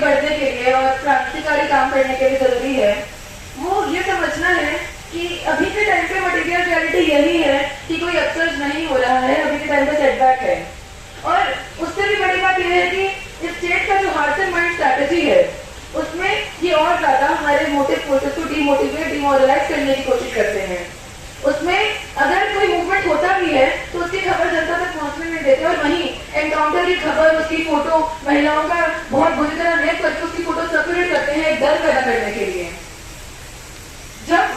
बढ़ने क्रांतिकारी काम करने के लिए ज़रूरी है। वो ये समझना है कि अभी के टाइम पे मटेरियल रियलिटी यही है कि कोई अपसर्ज नहीं हो रहा है, अभी उससे भी बड़ी बात यह है कि स्टेट का जो हार्ट एंड स्ट्रैटेजी है उसमें ये और ज़्यादा हमारे मोटिव फोर्सेस को डिमोटिवेट डिमोरलाइज करने की कोशिश करते हैं। उसमें अगर कोई मूवमेंट होता भी है तो उसकी खबर जनता तक पहुँचने नहीं देते और वहीं एनकाउंटर की खबर, उसकी फ़ोटो महिलाओं का बहुत बुरी तरह रेप करके उसकी फ़ोटो सर्कुलेट करते हैं डर पैदा करने के लिए। जब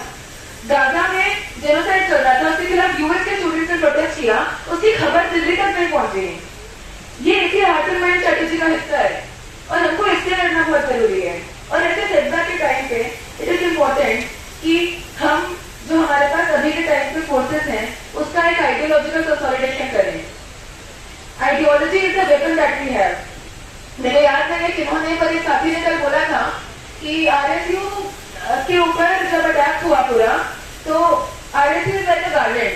गाजा में जेनोसाइड चल रहा था, उसके खिलाफ यूएस के स्टूडेंट्स ने प्रोटेस्ट किया, उसकी खबर दिल्ली तक नहीं पहुँची। ये इसी माइंड स्ट्रेटेजी का हिस्सा है और हमको इससे लड़ना बहुत ज़रूरी है। और ऐसे सेटबैक के टाइम पे इट इज़ इम्पोर्टेंट कि हम जो हमारे पास अभी के टाइम पे फोर्सेस हैं, उसका एक आइडियोलॉजिकल कंसोलिडेशन करें। Ideology is the weapon that we have मेरे याद है कि इन्होंने पर एक साथी ने कल बोला था कि आरएसयू के ऊपर जब अटैक हुआ पूरा तो RSU is like a garden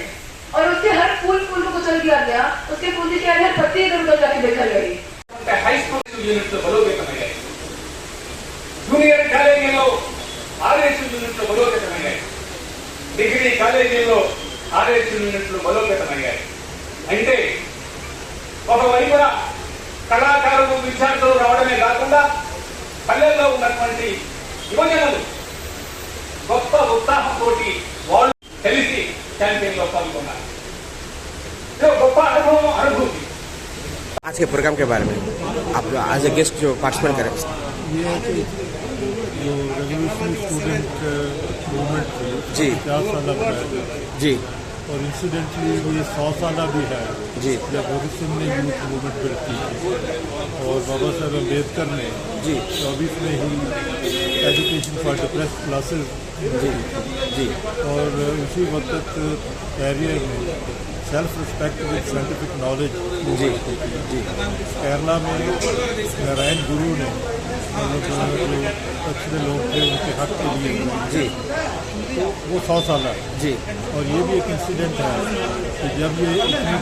और उसके हर फूल फूल को कुचल दिया गया। उसके फूल की हर पत्ती इधर उधर जाके बिखर गई। కాలేజీల్లో ఆర్ఎస్ యూనిట్లు బలోపేతమయ్యాయి అంటే ఒకవైపున కళాకారులు విద్యార్థులు రావడమే కాకుండా పల్లెల్లో ఉన్నటువంటి యువజనులు గొప్ప ఉత్సాహంతో వాళ్ళు కలిసి క్యాంపెయిన్లో పాల్గొన్నారు ఇది ఒక గొప్ప అనుభవం అనుభూతి आज के प्रोग्राम के बारे में आप एज ए गेस्ट जो पार्टिसिपेट करें ये है कि जो रेवोल्यूशनरी स्टूडेंट मूवमेंट थी जी। पचास साल जी। और इंसिडेंटली ये सौ साल भी है। जी। जब भगत सिंह ने यूथ मूवमेंट बिल्ड की और बाबा साहब अंबेडकर ने जी। चौबीस में ही एजुकेशन फॉर डिप्रेस क्लासेस जी। जी। और उसी वक्त कैरियर में self respect with scientific knowledge जी जी। केरला में नारायण गुरु ने अच्छे लोग थे उनके हक के लिए जी तो वो सौ साल है। जी। और ये भी एक इंसिडेंट है कि जब ये इतनी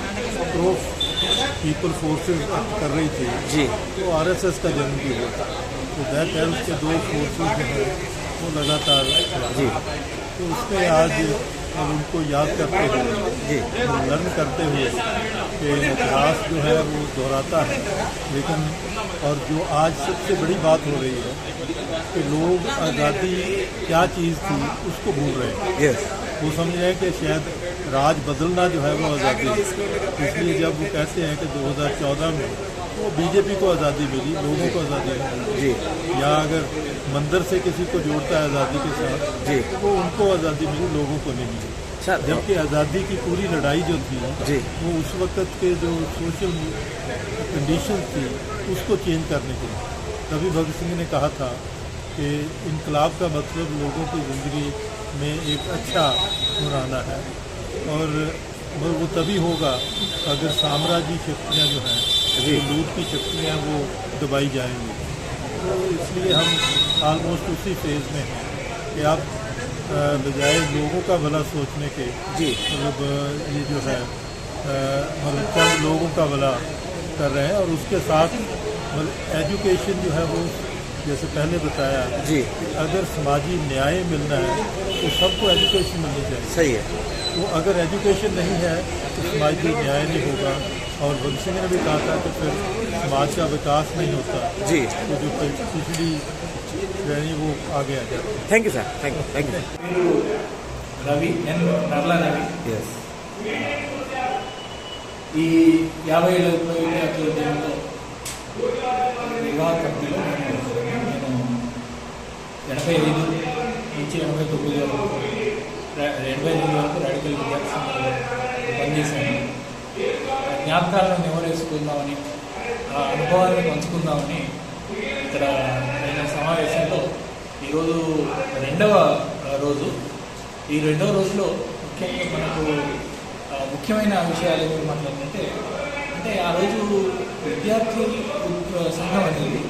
प्रो पीपल फोर्सेस कर रही थी जी। तो आरएसएस का जन्म भी हुआ तो दैट हेल्थ के दो फोर्सेस जो हैं वो लगातार जी। तो उसमें आज हम उनको याद करते हुए जी। लर्न करते हुए कि इतिहास जो है वो दोहराता है। लेकिन और जो आज सबसे बड़ी बात हो रही है कि लोग आज़ादी क्या चीज़ थी उसको भूल रहे हैं। यस वो समझ रहे हैं कि शायद राज बदलना जो है वो आज़ादी है। इसलिए जब वो कहते हैं कि 2014 में वो बीजेपी को आज़ादी मिली लोगों को आज़ादी मिली। जी। या अगर मंदिर से किसी को जोड़ता है आज़ादी के साथ जी। तो उनको आज़ादी मिली लोगों को नहीं मिली। सर जबकि आज़ादी की पूरी लड़ाई जो थी जी। वो उस वक्त के जो सोशल कंडीशन थी उसको चेंज करने के लिए। तभी भगत सिंह ने कहा था कि इनकलाब का मतलब लोगों की ज़िंदगी में एक अच्छा बनाना है। और वो तभी होगा अगर साम्राज्य शक्तियाँ जो हैं जी। लूट की शक्तियाँ वो दबाई जाएँगी। तो इसलिए हम ऑलमोस्ट उसी फ़ेज़ में हैं कि आप बजाय लोगों का भला सोचने के जी। मतलब ये जो है मतलब चंद लोगों का भला कर रहे हैं और उसके साथ मतलब एजुकेशन जो है वो जैसे पहले बताया जी। अगर समाजी न्याय मिलना है तो सबको एजुकेशन मिलनी चाहिए। सही है। तो अगर एजुकेशन नहीं है तो समाजी न्याय नहीं होगा। और भगत सिंह ने भी कहा था कि फिर समाज का विकास नहीं होता। जी। तो जो पिछ- पिछड़ी श्रेणी वो आगे आ जाती है thank you sir thank you thank you పేరు రవి ఎన్ నర్ల రవి यस ఈ యాభై ఏళ్ళ విప్లవ విద్యార్థుల ఉద్యమంలో నిర్వాహక కమిటీలో నేను నేను ఎనభై ఐదు నుంచి ఎనభై తొమ్మిది వరకు రా- ఎనభై ఎనిమిది వరకు రాడికల్ విద్యార్థి సంఘంలో పనిచేశాను ఆ జ్ఞాపకాలను నెవరేసుకుందామని ఆ అనుభవాలను పంచుకుందామని ఇక్కడ అయిన సమావేశంలో ఈరోజు రెండవ రోజు. ఈ రెండవ రోజులో ముఖ్యంగా మనకు ముఖ్యమైన విషయాలు ఏమి మాట్లాడుతుంటే అంటే ఆ రోజు విద్యార్థి సంఘం అనేది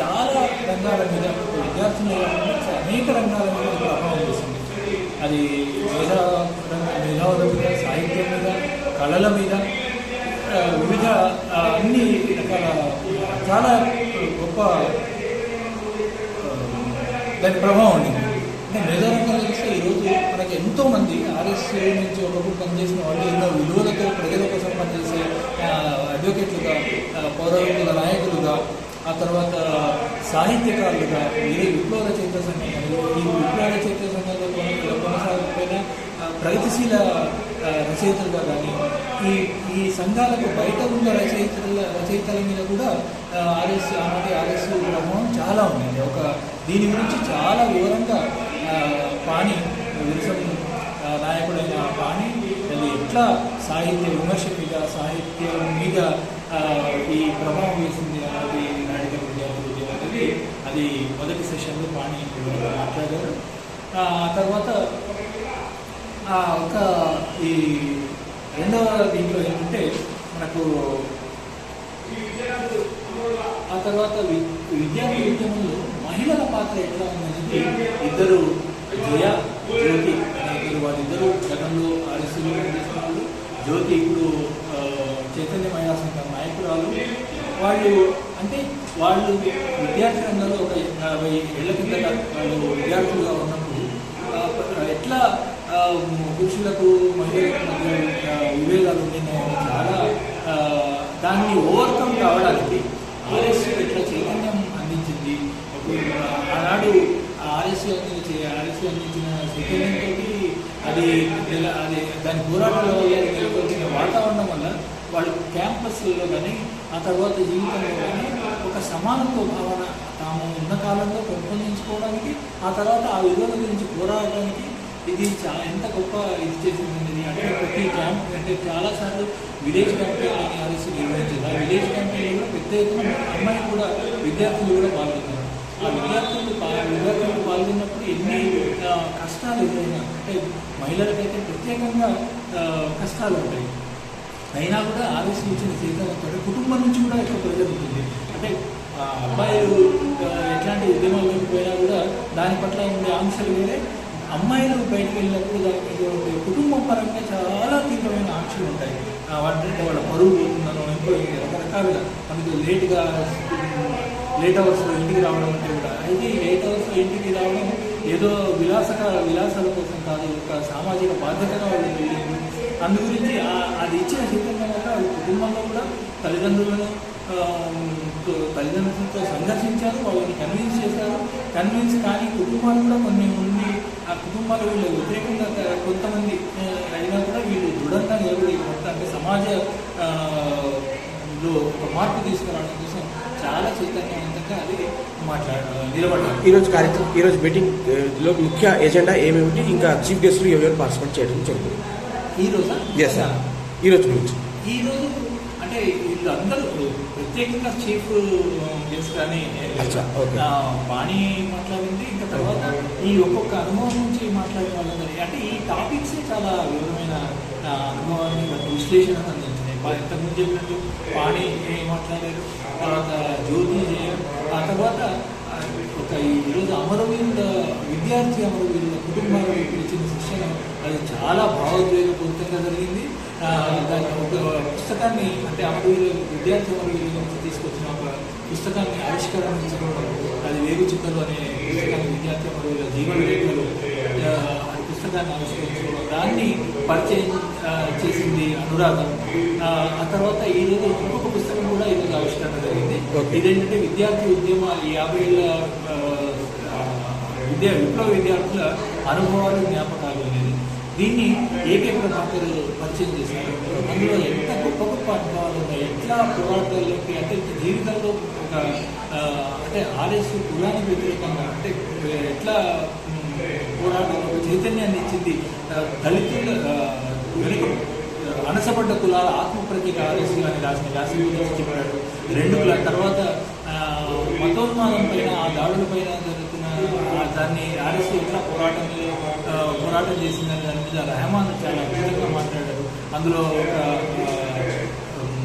చాలా రంగాల మీద విద్యార్థులు అనేక రంగాల మీద ప్రభావం చేసింది. అది మేధా రంగ- మేధావుల మీద సాహిత్యం మీద కళల మీద వివిధ అన్ని రకాల చాలా గొప్ప దాని ప్రభావం ఉండింది నేను మేధారంగా చూస్తే ఈరోజు మనకి ఎంతోమంది ఆర్ఎస్ఏ నుంచి ఒకప్పుడు పనిచేసిన వాళ్ళు ఎన్నో విలువలతో ప్రజల కోసం పనిచేసే అడ్వకేట్లుగా పౌరవికుల నాయకులుగా ఆ తర్వాత సాహిత్యకారులుగా వేరే విప్లవ రచయిత సంఘంలో ఈ విప్లవ రచయిత సంఘంలో కొన- కొనసాగకపోయినా ప్రగతిశీల రచయితలుగా కానీ ఈ ఈ సంఘాలకు బయట ఉన్న రచయితల రచయితల మీద కూడా ఆర్ఎస్ ఆనాటి ఆర్ఎస్ ప్రభావం చాలా ఉంది ఒక దీని గురించి చాలా వివరంగా పాణి విరసం ఆ, నాయకుడైన పాణి అది ఎట్లా సాహిత్య విమర్శకుడిగా సాహిత్యం మీద ఈ ప్రభావం వేసింది అది రాడికల్ విద్యార్థులు అనేది అది మొదటి సెషన్లో పాణి మాట్లాడారు. ఆ తర్వాత ఆ, ఒక ఈ రెండవ దీంట్లో ఏంటంటే మనకు ఆ తర్వాత వి- విద్యార్థి మహిళల పాత్ర ఎట్లా ఉందనేది ఇద్దరు జయ జ్యోతి అనే ఇద్దరు వాళ్ళిద్దరూ గతంలో ఆర్ఎస్సీలో పనిచేసిన జ్యోతి ఇప్పుడు చైతన్య మహిళా సంఘం నాయకురాలు. వాళ్ళు అంటే వాళ్ళు విద్యార్థి రంగంలో ఒక నలభై ఏళ్ళ కిందట వాళ్ళు విద్యార్థులుగా ఉన్నప్పుడు ఎట్లా పురుషులకు మహిళలకు మధ్య విభేదాలు ఉన్నాయని చాలా దాన్ని ఓవర్కమ్ కావడానికి ఆర్ఎస్ ఆర్ఎస్ అందించి ఆర్ఎస్ అందించిన చైతన్యంతో అది అది దాని పోరాటంలో నెలకొల్చిన వాతావరణం వల్ల వాళ్ళు క్యాంపస్లలో కానీ ఆ తర్వాత జీవితంలో కానీ ఒక సమానత్వ భావన తాము ఉన్న కాలంలో పెంపొందించుకోవడానికి ఆ తర్వాత ఆ విలువల గురించి పోరాడడానికి ఇది చా ఎంత గొప్ప ఇది చేసింది అంటే ప్రతి క్యాంప్ అంటే చాలాసార్లు విలేజ్ క్యాంపెయిన్ అని ఆర్ఎస్ నిర్వహించింది ఆ విలేజ్ క్యాంపెయిన్ పెద్ద ఎత్తున అమ్మాయిలు కూడా విద్యార్థులు కూడా పాల్గొన్నారు ఆ విద్యార్థులు పా- విద్యార్థులు పాల్గొన్నప్పుడు ఎన్ని కష్టాలు ఎదురైనా అంటే మహిళలకైతే ప్రత్యేకంగా కష్టాలు ఉంటాయి. అయినా కూడా ఆర్ఎస్ ఇచ్చిన చైతన్యంతో కుటుంబం నుంచి కూడా ఎక్కువ ప్రెజర్ ఉంటుంది. అంటే అబ్బాయిలు ఎట్లాంటి ఉద్యమాల్లోకి పోయినా కూడా దాని పట్ల ఉండే ఆంక్షలు వేరే. అమ్మాయిలు బయటకు వెళ్ళినప్పుడు దాని మీద ఉండే కుటుంబం పరంగా చాలా తీవ్రమైన ఆంక్షలు ఉంటాయి. వాటి వాళ్ళ పరువు పోతుందనో ఇంకో రకరకాలుగా మనకి లేటుగా లేట్ అవర్స్లో ఇంటికి రావడం అంటే కూడా. అయితే ఈ లేట్ అవర్స్లో ఇంటికి రావడం ఏదో విలాసక విలాసాల కోసం కాదు ఒక సామాజిక బాధ్యతగా వాళ్ళు వెళ్ళింది. అందు గురించి అది ఇచ్చిన చైతన్యం కూడా కుటుంబంలో కూడా తల్లిదండ్రులను తల్లిదండ్రులతో సందర్శించారు వాళ్ళని కన్విన్స్ చేశారు. కన్విన్స్ కానీ కుటుంబాలు కూడా కొన్ని ఉండి ఆ కుటుంబాలు వీళ్ళు వ్యతిరేకంగా కొంతమంది అయినా కూడా వీళ్ళు దృఢంగా నిలబడి మొత్తానికి సమాజ లో మార్పు తీసుకురావడం కోసం చాలా చైతన్యవంతంగా అది మాట్లాడ నిలబడ్డారు. ఈరోజు కార్యక్రమం ఈరోజు మీటింగ్ ఆ, లో ముఖ్య ఎజెండా ఏమేమిటి ఇంకా చీఫ్ గెస్ట్లు ఎవరు పార్టిసిపేట్ చేయడం జరుగుతుంది. ఈ రోజా? ఎస్ సార్ ఈరోజు గురించి ఈ రోజు అంటే వీళ్ళందరూ ప్రత్యేకంగా చీఫ్ గెస్ట్. ఆ, వాణి మాట్లాడింది ఇంకా తర్వాత ఈ ఒక్కొక్క అనుభవం నుంచి మాట్లాడిన వాళ్ళందరి. అంటే ఈ టాపిక్స్ చాలా వివరమైన అనుభవాన్ని విశ్లేషణ అందించినాయి. ఇంతకుముందు చెప్పినట్టు వాణి ఏం మాట్లాడారు తర్వాత జ్యోతి ఆ తర్వాత ఒక ఈ ఈరోజు అమరవీరుల విద్యార్థి అమరవీరుల కుటుంబాలు ఇచ్చిన శిక్షణ అది చాలా భావోద్వేగపూరితంగా జరిగింది. దాని ఒక పుస్తకాన్ని అంటే అమరవీరుల విద్యార్థి అమరవీరుల నుంచి తీసుకొచ్చిన ఒక పుస్తకాన్ని ఆవిష్కరించడం అది వేగు చుక్కలు అనే పుస్తకాన్ని విద్యార్థి అమరవీరుల జీవన రేఖలు ఆ, అనే పుస్తకాన్ని ఆవిష్కరించడం దాన్ని పరిచయం చేసింది అనురాధం. ఆ, తర్వాత ఈ రోజు ఇంకొక పుస్తకం కూడా ఈరోజు ఆవిష్కరణ జరిగింది. ఇదేంటంటే విద్యార్థి ఉద్యమ యాభై ఏళ్ళ విద్యా విప్లవ విద్యార్థుల అనుభవాలు జ్ఞాపకాలు అనేది. దీన్ని ఏకే ప్రభాకర్ పరిచయం చేశారు. అందులో ఎంత గొప్ప గొప్ప అనుభవాలు ఉన్నాయి ఎట్లా పోరాటాల్లోకి అంటే జీవితంలో ఒక అంటే ఆర్ఎస్ కులానికి వ్యతిరేకంగా అంటే ఎట్లా పోరాటంలో ఒక చైతన్యాన్ని ఇచ్చింది. దళితుల వెనుక అనసపడ్డ కులాల ఆత్మప్రతీక ఆదేశంగా అని రాసిన వ్యాసం గురించి చెప్పాడు. రెండు కులాల తర్వాత మతోన్మాదం పైన ఆ దాడుల పైన జరుగుతున్న దాన్ని ఆర్ఎస్ఏ ఎట్లా పోరాటంలో పోరాటం చేసిందని దాని మీద రెహమాన్ చాలా అద్భుతంగా మాట్లాడారు. అందులో ఒక ఆ,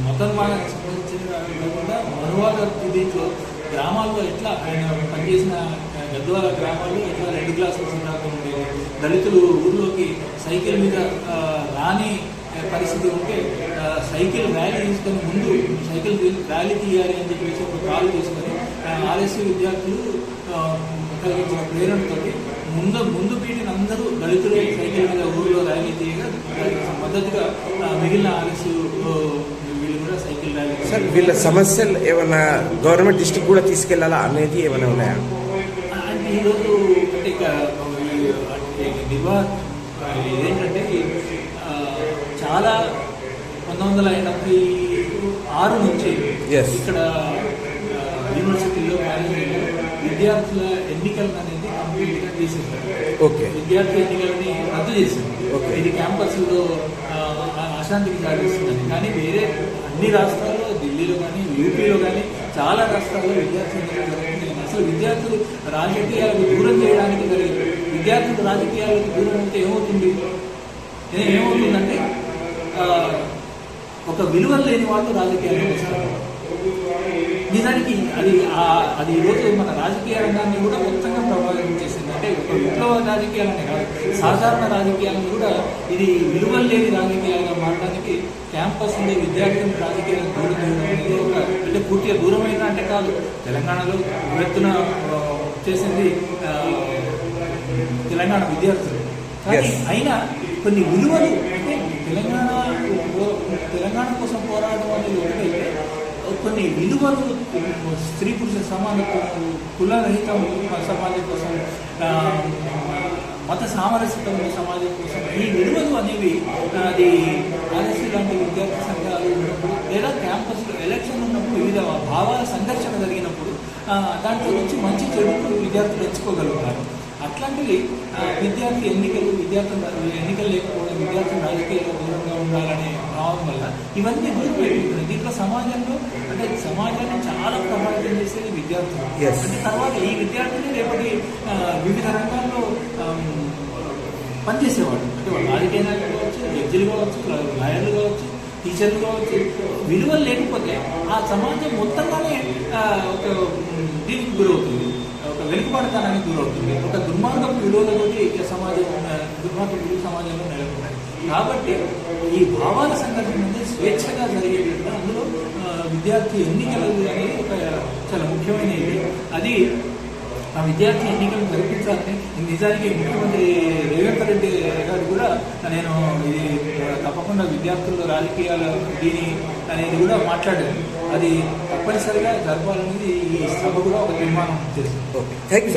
మతోన్మాదానికి సంబంధించిన కాకుండా మనువాద దీంట్లో గ్రామాల్లో ఎట్లా ఆయన పనిచేసిన గద్వాల గ్రామాల్లో ఎట్లా రెండు క్లాసుల సిద్ధాంతం ఉండేవి దళితులు ఊర్లోకి సైకిల్ మీద రాని పరిస్థితి ఉంటే సైకిల్ ర్యాలీ తీసుకొని ముందు సైకిల్ ర్యాలీ తీయాలి అని చెప్పేసి ఒక కాల్ తీసుకొని ఆర్ఎస్సీ విద్యార్థులు కలిగించిన ప్రేరణతో ముందు ముందు పీటిన అందరూ దళితులు సైకిల్ మీద ఊళ్ళో ర్యాలీ తీయగా మద్దతుగా మిగిలిన ఆర్ఎస్సీ వీళ్ళు కూడా సైకిల్ సార్ వీళ్ళ సమస్యలు ఏమైనా గవర్నమెంట్ డిస్ట్రిక్ట్ కూడా తీసుకెళ్ళాలా అనేది ఏమైనా ఉన్నాయా? ఈరోజు అంటే ఇక ఈ అంటే నిర్వా ఏంటంటే చాలా పంతొమ్మిది వందల ఎనభై ఆరు నుంచి. ఇక్కడ యూనివర్సిటీలో కాలేజీలో విద్యార్థుల ఎన్నికలు అనేది కంప్లీట్గా తీసేస్తారు ఓకే విద్యార్థి ఎన్నికలని రద్దు చేసింది Okay. ఇది క్యాంపస్లో ఆ, అశాంతికి దారిస్తుందని కానీ వేరే అన్ని రాష్ట్రాల్లో ఢిల్లీలో కానీ యూపీలో కానీ చాలా రాష్ట్రాల్లో విద్యార్థులు అసలు విద్యార్థులు రాజకీయాలకు దూరం చేయడానికి జరిగింది విద్యార్థులు రాజకీయాలకు దూరం అంటే ఏమవుతుంది? ఏమవుతుందంటే ఆ, ఒక విలువ లేని వాళ్ళు రాజకీయాలకు వస్తారు. నిజానికి అది అది ఈరోజు మన రాజకీయ రంగాన్ని కూడా మొత్తంగా ప్రభావితం చేసింది. విప్లవ రాజకీయాలనే కాదు. సాధారణ రాజకీయాలను కూడా ఇది విలువలు లేని రాజకీయాలుగా మారడానికి క్యాంపస్ ఉండే విద్యార్థులను రాజకీయాలకు దూరం అనేది ఒక అంటే పూర్తిగా దూరమైన అంటే కాదు. తెలంగాణలో ఎత్తున చేసింది తెలంగాణ విద్యార్థులు. కానీ. అయినా కొన్ని విలువలు అంటే తెలంగాణ తెలంగాణ కోసం పోరాడడం అనేది ఒకటైతే కొన్ని విలువలు స్త్రీ పురుష సమానత్వం కులరహితం సమాజం కోసం మత సామరస్యత ఉన్న సమాజం కోసం ఈ విలువలు అనేవి అది ఆర్ఎస్సీ లాంటి విద్యార్థి సంఘాలు ఉన్నప్పుడు లేదా క్యాంపస్లో ఎలక్షన్ ఉన్నప్పుడు వివిధ భావాల సంఘర్షణ జరిగినప్పుడు దాంట్లో నుంచి మంచి చెడును విద్యార్థులు ఎంచుకోగలుగుతారు. అట్లాంటివి ఆ, విద్యార్థి ఎన్నికలు విద్యార్థులు ఎన్నికలు లేకపోవడం విద్యార్థులు రాజకీయాల్లో దూరంగా ఉండాలనే భావం వల్ల ఇవన్నీ పెట్టుకుంటున్నాయి దీంట్లో సమాజంలో అంటే సమాజాన్ని చాలా ప్రభావితం చేసేది విద్యార్థులు. అంటే తర్వాత ఈ విద్యార్థులు రేపటి వివిధ రంగాల్లో పనిచేసేవాడు అంటే వాళ్ళు రాజకీయ నాయకులు కావచ్చు జడ్జిలు కావచ్చు లాయర్లు కావచ్చు టీచర్లు కావచ్చు విలువలు లేకపోతే ఆ సమాజం మొత్తంగానే ఒక దీనికి గురవుతుంది. వెనుకబడతానికి గురవుతుంది. ఒక దుర్మార్గం విలువలతోటి ఈ సమాజం దుర్మార్గం విలువ సమాజంలో నెలకొన్నాయి కాబట్టి ఈ భావాల సంఘటన అనేది స్వేచ్ఛగా జరిగేటట్టు అందులో విద్యార్థి ఎన్నికలు అనేది ఒక చాలా ముఖ్యమైనది అది ఆ విద్యార్థి ఎన్నికలు జరిపించాలని నిజానికి ముఖ్యమంత్రి రేవంత్ రెడ్డి గారు కూడా నేను ఇది తప్పకుండా విద్యార్థులు రాజకీయాల దీని అనేది కూడా మాట్లాడారు. అది తప్పనిసరిగా జరపాలనేది ఈ సభ కూడా ఒక తీర్మానం చేసింది. ఓకే. Thank you sir.